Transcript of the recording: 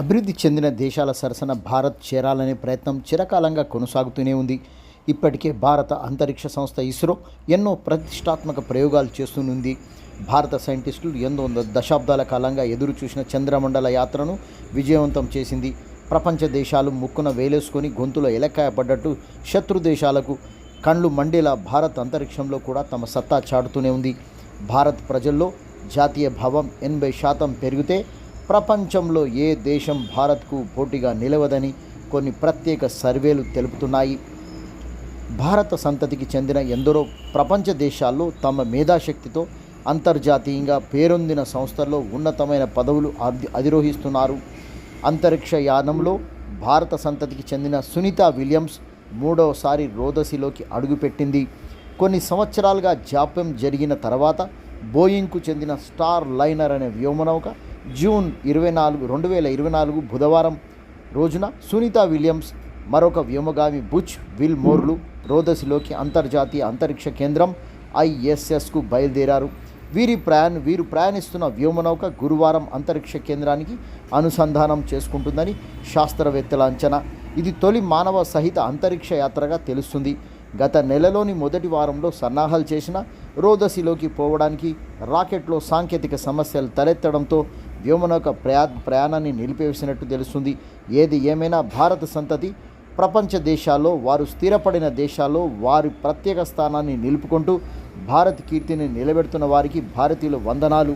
అభివృద్ధి చెందిన దేశాల సరసన భారత్ చేరాలనే ప్రయత్నం చిరకాలంగా కొనసాగుతూనే ఉంది. ఇప్పటికే భారత అంతరిక్ష సంస్థ ఇస్రో ఎన్నో ప్రతిష్టాత్మక ప్రయోగాలు చేస్తూనుంది. భారత సైంటిస్టులు ఎన్నో దశాబ్దాల కాలంగా ఎదురు చూసిన చంద్రమండల యాత్రను విజయవంతం చేసింది. ప్రపంచ దేశాలు ముక్కున వేలేసుకొని గొంతులో ఎలక్కాయ పడ్డట్టు శత్రు దేశాలకు కండ్లు మండేలా భారత్ అంతరిక్షంలో కూడా తమ సత్తా చాటుతూనే ఉంది. భారత్ ప్రజల్లో జాతీయ భావం ఎనభై శాతం పెరిగితే ప్రపంచంలో ఏ దేశం భారత్కు పోటీగా నిలవదని కొన్ని ప్రత్యేక సర్వేలు తెలుపుతున్నాయి. భారత సంతతికి చెందిన ఎందరో ప్రపంచ దేశాల్లో తమ మేధాశక్తితో అంతర్జాతీయంగా పేరొందిన సంస్థల్లో ఉన్నతమైన పదవులు అధి అధిరోహిస్తున్నారు. అంతరిక్ష యానంలో భారత సంతతికి చెందిన సునీత విలియమ్స్ మూడవసారి రోదసిలోకి అడుగుపెట్టింది. కొన్ని సంవత్సరాలుగా జాప్యం జరిగిన తర్వాత బోయింగ్కు చెందిన స్టార్ లైనర్ అనే వ్యోమనౌక జూన్ ఇరవై నాలుగు రెండు వేల ఇరవై నాలుగు బుధవారం రోజున సునీత విలియమ్స్ మరొక వ్యోమగామి బుచ్ విల్ మోర్లు రోదసిలోకి అంతర్జాతీయ అంతరిక్ష కేంద్రం ఐఎస్ఎస్కు బయలుదేరారు. వీరి ప్రయాణ వీరు ప్రయాణిస్తున్న వ్యోమనౌక గురువారం అంతరిక్ష కేంద్రానికి అనుసంధానం చేసుకుంటుందని శాస్త్రవేత్తల అంచనా. ఇది తొలి మానవ సహిత అంతరిక్ష యాత్రగా తెలుస్తుంది. గత నెలలోని మొదటి వారంలో సన్నాహాలు చేసిన రోదసిలోకి పోవడానికి రాకెట్లో సాంకేతిక సమస్యలు తలెత్తడంతో వ్యోమనౌక ప్రయా ప్రయాణాన్ని నిలిపివేసినట్టు తెలుస్తుంది. ఏది ఏమైనా భారత సంతతి ప్రపంచ దేశాల్లో వారు స్థిరపడిన దేశాల్లో వారి ప్రత్యేక స్థానాన్ని నిలుపుకుంటూ భారత్ కీర్తిని నిలబెడుతున్న వారికి భారతీయులు వందనాలు.